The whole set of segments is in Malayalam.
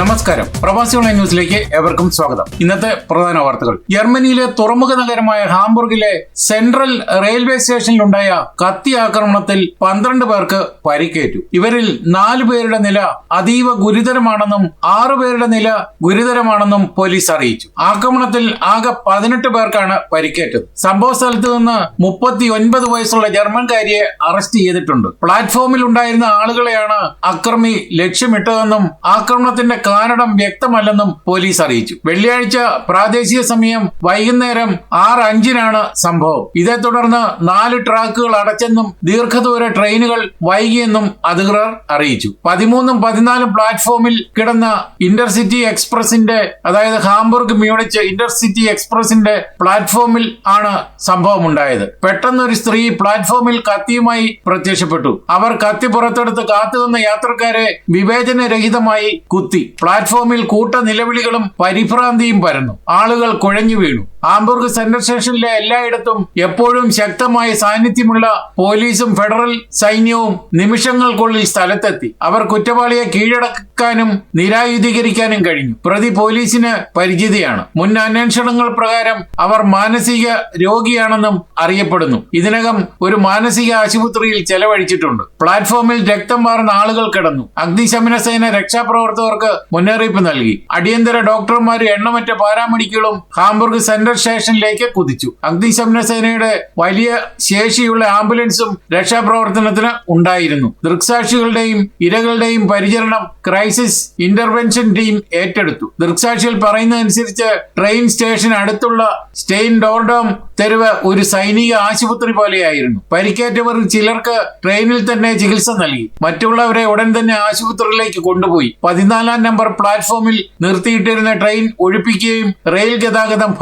നമസ്കാരം. പ്രവാസി ഓൺലൈൻ ന്യൂസിലേക്ക് ഏവർക്കും സ്വാഗതം. ഇന്നത്തെ പ്രധാന വാർത്തകൾ. ജർമ്മനിയിലെ തുറമുഖ നഗരമായ ഹാംബുർഗിലെ സെൻട്രൽ റെയിൽവേ സ്റ്റേഷനിലുണ്ടായ കത്തി ആക്രമണത്തിൽ പന്ത്രണ്ട് പേർക്ക് പരിക്കേറ്റു. ഇവരിൽ നാലു പേരുടെ നില അതീവ ഗുരുതരമാണെന്നും ആറു പേരുടെ നില ഗുരുതരമാണെന്നും പോലീസ് അറിയിച്ചു. ആക്രമണത്തിൽ ആകെ പതിനെട്ട് പേർക്കാണ് പരിക്കേറ്റത്. സംഭവ സ്ഥലത്ത് നിന്ന് മുപ്പത്തി ഒൻപത് വയസ്സുള്ള ജർമ്മൻകാരിയെ അറസ്റ്റ് ചെയ്തിട്ടുണ്ട്. പ്ലാറ്റ്ഫോമിൽ ഉണ്ടായിരുന്ന ആളുകളെയാണ് അക്രമി ലക്ഷ്യമിട്ടതെന്നും ആക്രമണത്തിന്റെ കാരണം വ്യക്തമല്ലെന്നും പോലീസ് അറിയിച്ചു. വെള്ളിയാഴ്ച പ്രാദേശിക സമയം വൈകുന്നേരം ആറ് അഞ്ചിനാണ് സംഭവം. ഇതേ തുടർന്ന് നാല് ട്രാക്കുകൾ അടച്ചെന്നും ദീർഘദൂര ട്രെയിനുകൾ വൈകിയെന്നും അധികൃതർ അറിയിച്ചു. പതിമൂന്നും പതിനാലും പ്ലാറ്റ്ഫോമിൽ കിടന്ന ഇന്റർസിറ്റി എക്സ്പ്രസിന്റെ അതായത് ഹാംബർഗ് മ്യൂണിച്ച് ഇന്റർസിറ്റി എക്സ്പ്രസിന്റെ പ്ലാറ്റ്ഫോമിൽ ആണ് സംഭവം ഉണ്ടായത് പെട്ടെന്ന് ഒരു സ്ത്രീ പ്ലാറ്റ്ഫോമിൽ കത്തിയുമായി പ്രത്യക്ഷപ്പെട്ടു. അവർ കത്തി പുറത്തെടുത്ത് കാത്തുനിന്ന യാത്രക്കാരെ വിവേചനരഹിതമായി കുത്തി. പ്ലാറ്റ്ഫോമിൽ കൂട്ട നിലവിളികളും പരിഭ്രാന്തിയും പരന്നു. ആളുകൾ കുഴഞ്ഞു വീണു. ആംബുർഗ് സെൻട്രൽ സ്റ്റേഷനിലെ എല്ലായിടത്തും എപ്പോഴും ശക്തമായ സാന്നിധ്യമുള്ള പോലീസും ഫെഡറൽ സൈന്യവും നിമിഷങ്ങൾക്കുള്ളിൽ സ്ഥലത്തെത്തി. അവർ കുറ്റവാളിയെ കീഴടക്കാനും നിരായുധീകരിക്കാനും കഴിഞ്ഞു. പ്രതി പോലീസിന് പരിചിതയാണ്. മുൻ അന്വേഷണങ്ങൾ പ്രകാരം അവർ മാനസിക രോഗിയാണെന്നും അറിയപ്പെടുന്നു. ഇതിനകം ഒരു മാനസിക ആശുപത്രിയിൽ ചെലവഴിച്ചിട്ടുണ്ട്. പ്ലാറ്റ്ഫോമിൽ രക്തം മാറുന്ന ആളുകൾ കിടന്നു. അഗ്നിശമന സേന രക്ഷാപ്രവർത്തകർക്ക് മുന്നറിയിപ്പ് നൽകി. അടിയന്തര ഡോക്ടർമാരും എണ്ണമറ്റ പാരാമെഡിക്കലും ഹാംബുർഗ് സെൻട്രൽ സ്റ്റേഷനിലേക്ക് കുതിച്ചു. അഗ്നിശമന സേനയുടെ വലിയ ശേഷിയുള്ള ആംബുലൻസും രക്ഷാപ്രവർത്തനത്തിന് ഉണ്ടായിരുന്നു. ദൃക്സാക്ഷികളുടെയും ഇരകളുടെയും പരിചരണം ക്രൈസിസ് ഇന്റർവെൻഷൻ ടീം ഏറ്റെടുത്തു. ദൃക്സാക്ഷികൾ പറയുന്നതനുസരിച്ച് ട്രെയിൻ സ്റ്റേഷൻ അടുത്തുള്ള സ്റ്റെയിൻ ഡോർഡോം തെരുവ് ഒരു സൈനിക ആശുപത്രി പോലെയായിരുന്നു. പരിക്കേറ്റവർ ചിലർക്ക് ട്രെയിനിൽ തന്നെ ചികിത്സ നൽകി. മറ്റുള്ളവരെ ഉടൻ തന്നെ ആശുപത്രിയിലേക്ക് കൊണ്ടുപോയി. പതിനാലാം നമ്പർ പ്ലാറ്റ്ഫോമിൽ നിർത്തിയിട്ടിരുന്ന ട്രെയിൻ ഒഴിപ്പിക്കുകയും റെയിൽ ഗതാഗതം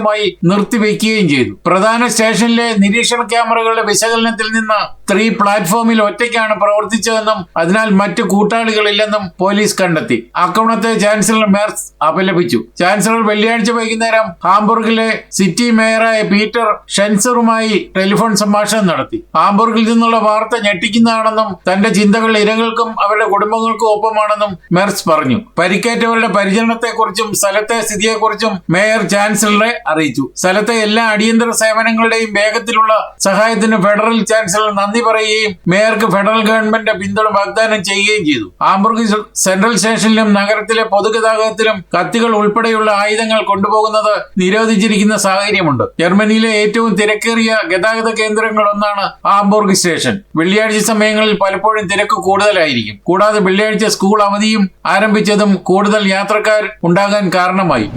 ഭാഗികമായി നിർത്തിവെക്കുകയും ചെയ്തു. പ്രധാന സ്റ്റേഷനിലെ നിരീക്ഷണ ക്യാമറകളുടെ വിശകലനത്തിൽ നിന്ന് സ്ത്രീ പ്ലാറ്റ്ഫോമിൽ ഒറ്റയ്ക്കാണ് പ്രവർത്തിച്ചതെന്നും അതിനാൽ മറ്റു കൂട്ടാളികളില്ലെന്നും പോലീസ് കണ്ടെത്തി. ആക്രമണത്തെ ചാൻസലർ മേർസ് അപലപിച്ചു. ചാൻസലർ വെള്ളിയാഴ്ച വൈകുന്നേരം ഹാംബുർഗിലെ സിറ്റി മേയറായ പീറ്റർ ഷെൻസറുമായി ടെലിഫോൺ സംഭാഷണം നടത്തി. ഹാംബുർഗിൽ നിന്നുള്ള വാർത്ത ഞെട്ടിക്കുന്നതാണെന്നും തന്റെ ചിന്തകൾ ഇരകൾക്കും അവരുടെ കുടുംബങ്ങൾക്കും ഒപ്പമാണെന്നും മെർസ് പറഞ്ഞു. പരിക്കേറ്റവരുടെ പരിചരണത്തെക്കുറിച്ചും സ്ഥലത്തെ സ്ഥിതിയെക്കുറിച്ചും മേയർ ചാൻസലറെ അറിയിച്ചു. സ്ഥലത്തെ എല്ലാ അടിയന്തര സേവനങ്ങളുടെയും വേഗത്തിലുള്ള സഹായത്തിന് ഫെഡറൽ ചാൻസലർ നന്ദി പറയുകയും മേയർക്ക് ഫെഡറൽ ഗവൺമെന്റ് പിന്തുണ വാഗ്ദാനം ചെയ്യുകയും ചെയ്തു. ആംബുർഗ് സെൻട്രൽ സ്റ്റേഷനിലും നഗരത്തിലെ പൊതുഗതാഗതത്തിലും കത്തികൾ ഉൾപ്പെടെയുള്ള ആയുധങ്ങൾ കൊണ്ടുപോകുന്നത് നിരോധിച്ചിരിക്കുന്ന സാഹചര്യമുണ്ട്. ജർമ്മനിയിലെ ഏറ്റവും തിരക്കേറിയ ഗതാഗത കേന്ദ്രങ്ങളൊന്നാണ് ആംബൂർഗ് സ്റ്റേഷൻ. വെള്ളിയാഴ്ച സമയങ്ങളിൽ പലപ്പോഴും തിരക്ക് കൂടുതലായിരിക്കും. കൂടാതെ വെള്ളിയാഴ്ച സ്കൂൾ അവധിയും ആരംഭിച്ചതും കൂടുതൽ യാത്രക്കാർ ഉണ്ടാകാൻ കാരണമായി.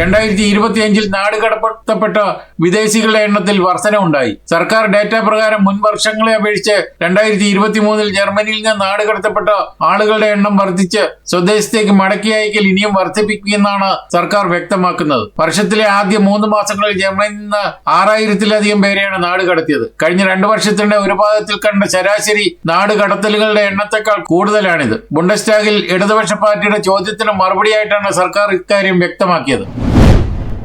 രണ്ടായിരത്തി ഇരുപത്തി അഞ്ചിൽ നാട് കടപ്പെടുത്തപ്പെട്ട വിദേശികളുടെ എണ്ണത്തിൽ വർധന ഉണ്ടായി സർക്കാർ ഡാറ്റ പ്രകാരം മുൻ വർഷങ്ങളെ അപേക്ഷിച്ച് രണ്ടായിരത്തി ഇരുപത്തി മൂന്നിൽ ജർമ്മനിയിൽ നിന്ന് നാട് കടത്തപ്പെട്ട ആളുകളുടെ എണ്ണം വർദ്ധിച്ച് സ്വദേശത്തേക്ക് മടക്കി അയക്കൽ ഇനിയും വർദ്ധിപ്പിക്കുമെന്നാണ് സർക്കാർ വ്യക്തമാക്കുന്നത്. വർഷത്തിലെ ആദ്യ മൂന്ന് മാസങ്ങളിൽ ജർമ്മനിയിൽ നിന്ന് ആറായിരത്തിലധികം പേരെയാണ് നാട് കടത്തിയത്. കഴിഞ്ഞ രണ്ടു വർഷത്തിന്റെ ഒരു പാദത്തിൽ കണ്ട ശരാശരി നാട് കടത്തലുകളുടെ എണ്ണത്തെക്കാൾ കൂടുതലാണിത്. ബുണ്ടസ്റ്റാഗിൽ ഇടതുപക്ഷ പാർട്ടിയുടെ ചോദ്യത്തിന് മറുപടിയായിട്ടാണ് സർക്കാർ ഇക്കാര്യം വ്യക്തമാക്കിയത്.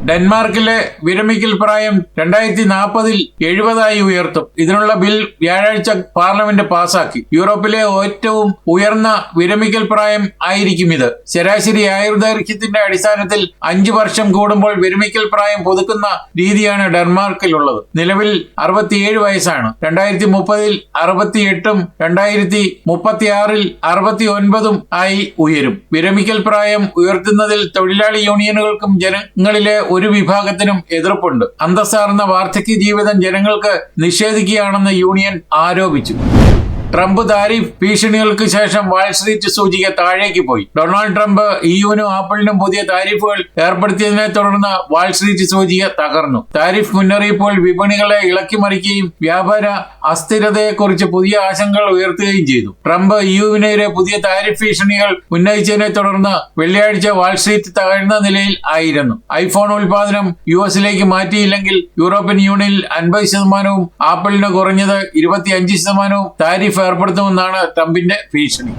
ഡെൻമാർക്കിലെ വിരമിക്കൽ പ്രായം രണ്ടായിരത്തി നാൽപ്പതിൽ എഴുപതായി ഉയർത്തും. ഇതിനുള്ള ബിൽ വ്യാഴാഴ്ച പാർലമെന്റ് പാസാക്കി. യൂറോപ്പിലെ ഏറ്റവും ഉയർന്ന വിരമിക്കൽ പ്രായം ആയിരിക്കും ഇത്. ശരാശരി ആയുർദൈർഘ്യത്തിന്റെ അടിസ്ഥാനത്തിൽ അഞ്ചു വർഷം കൂടുമ്പോൾ വിരമിക്കൽ പ്രായം പുതുക്കുന്ന രീതിയാണ് ഡെൻമാർക്കിലുള്ളത്. നിലവിൽ അറുപത്തിയേഴ് വയസ്സാണ്. രണ്ടായിരത്തി മുപ്പതിൽ അറുപത്തിയെട്ടും രണ്ടായിരത്തി മുപ്പത്തിയാറിൽ അറുപത്തി ഒൻപതും ആയി ഉയരും. വിരമിക്കൽ പ്രായം ഉയർത്തുന്നതിൽ തൊഴിലാളി യൂണിയനുകൾക്കും ജനങ്ങളിലെ ഒരു വിഭാഗത്തിനും എതിർപ്പുണ്ട്. അന്തസ്സാർന്ന വാർദ്ധക്യ ജീവിതം ജനങ്ങൾക്ക് നിഷേധിക്കുകയാണെന്ന് യൂണിയൻ ആരോപിച്ചു. ട്രംപ് താരിഫ് ഭീഷണികൾക്ക് ശേഷം വാൾസ്ട്രീറ്റ് സൂചിക താഴേക്ക് പോയി. ഡൊണാൾഡ് ട്രംപ് ഇയുവിനും ആപ്പിളിനും പുതിയ താരിഫുകൾ ഏർപ്പെടുത്തിയതിനെ തുടർന്ന് വാൾസ്ട്രീറ്റ് സൂചിക തകർന്നു. താരിഫ് മുന്നറിയിപ്പുകൾ വിപണികളെ ഇളക്കിമറിക്കുകയും വ്യാപാര അസ്ഥിരതയെക്കുറിച്ച് പുതിയ ആശങ്കകൾ ഉയർത്തുകയും ചെയ്തു. ട്രംപ് ഇയുവിനെതിരെ പുതിയ താരിഫ് ഭീഷണികൾ ഉന്നയിച്ചതിനെ തുടർന്ന് വെള്ളിയാഴ്ച വാൾസ്ട്രീറ്റ് തകർന്ന നിലയിൽ ആയിരുന്നു. ഐഫോൺ ഉൽപാദനം യു എസിലേക്ക് മാറ്റിയില്ലെങ്കിൽ യൂറോപ്യൻ യൂണിയനിൽ അൻപത് ശതമാനവും ആപ്പിളിന് കുറഞ്ഞത് ഇരുപത്തിയഞ്ച് ശതമാനവും താരിഫ് ഏർപ്പെടുത്തുമെന്നാണ് ട്രംപിന്റെ ഭീഷണി.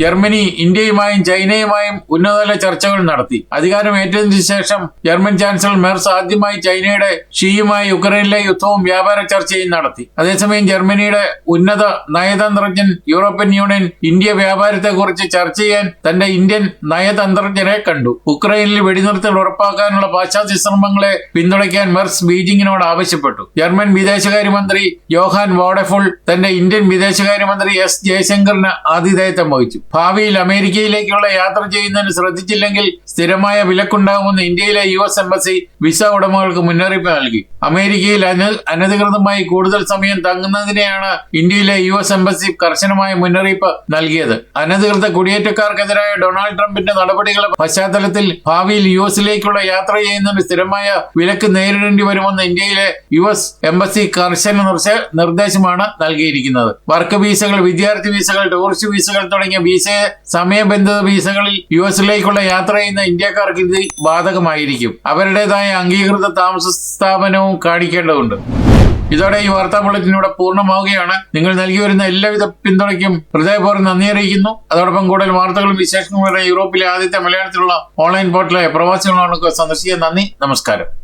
ജർമ്മനി ഇന്ത്യയുമായും ചൈനയുമായും ഉന്നതതല ചർച്ചകൾ നടത്തി. അധികാരം ഏറ്റതിനു ശേഷം ജർമ്മൻ ചാൻസലർ മെർസ് ആദ്യമായി ചൈനയുടെ ഷീയുമായി യുക്രൈനിലെ യുദ്ധവും വ്യാപാര ചർച്ചയും നടത്തി. അതേസമയം ജർമ്മനിയുടെ ഉന്നത നയതന്ത്രജ്ഞൻ യൂറോപ്യൻ യൂണിയൻ ഇന്ത്യ വ്യാപാരത്തെക്കുറിച്ച് ചർച്ച ചെയ്യാൻ തന്റെ ഇന്ത്യൻ നയതന്ത്രജ്ഞരെ കണ്ടു. ഉക്രൈനിൽ വെടിനിർത്തൽ ഉറപ്പാക്കാനുള്ള പാശ്ചാത്യ ശ്രമങ്ങളെ പിന്തുണയ്ക്കാൻ മെർസ് ബീജിംഗിനോട് ആവശ്യപ്പെട്ടു. ജർമ്മൻ വിദേശകാര്യമന്ത്രി യോഹാൻ വോഡഫുൾ തന്റെ ഇന്ത്യൻ വിദേശകാര്യമന്ത്രി എസ് ജയശങ്കറിന് ആതിഥേയത്വം വഹിച്ചു. ഭാവിയിൽ അമേരിക്കയിലേക്കുള്ള യാത്ര ചെയ്യുന്നതിന് ശ്രദ്ധിച്ചില്ലെങ്കിൽ സ്ഥിരമായ വിലക്കുണ്ടാകുമെന്ന് ഇന്ത്യയിലെ യു എസ് എംബസി വിസ ഉടമകൾക്ക് മുന്നറിയിപ്പ് നൽകി. അമേരിക്കയിൽ അന അനധികൃതമായി കൂടുതൽ സമയം തങ്ങുന്നതിനെയാണ് ഇന്ത്യയിലെ യു എസ് എംബസി കർശനമായ മുന്നറിയിപ്പ് നൽകിയത്. അനധികൃത കുടിയേറ്റക്കാർക്കെതിരായ ഡൊണാൾഡ് ട്രംപിന്റെ നടപടികളുടെ പശ്ചാത്തലത്തിൽ ഭാവിയിൽ യു എസിലേക്കുള്ള യാത്ര ചെയ്യുന്നതിന് സ്ഥിരമായ വിലക്ക് നേരിടേണ്ടി വരുമെന്ന് ഇന്ത്യയിലെ യു എസ് എംബസി കർശന നിർദ്ദേശമാണ് നൽകിയിരിക്കുന്നത്. വർക്ക് വീസകൾ വിദ്യാർത്ഥി വീസകൾ ടൂറിസ്റ്റ് വീസകൾ തുടങ്ങിയ വീസ സമയബന്ധിത വീസകളിൽ യു എസിലേക്കുള്ള യാത്ര ചെയ്യുന്ന ഇന്ത്യക്കാർക്ക് ഇത് ബാധകമായിരിക്കും. അവരുടേതായ അംഗീകൃത താമസ സ്ഥാപനവും കാണിക്കേണ്ടതുണ്ട്. ഇതോടെ ഈ വാർത്താ ബുള്ളറ്റിൻ ഇവിടെ പൂർണമാവുകയാണ്. നിങ്ങൾ നൽകി വരുന്ന എല്ലാവിധ പിന്തുണയ്ക്കും ഹൃദയപൂർവം നന്ദി അറിയിക്കുന്നു. അതോടൊപ്പം കൂടുതൽ വാർത്തകളും വിശേഷങ്ങളും യൂറോപ്പിലെ ആദ്യത്തെ മലയാളത്തിലുള്ള ഓൺലൈൻ പോർട്ടലായ പ്രവാസികളോടൊക്കെ സന്ദർശിക്കാൻ നന്ദി. നമസ്കാരം.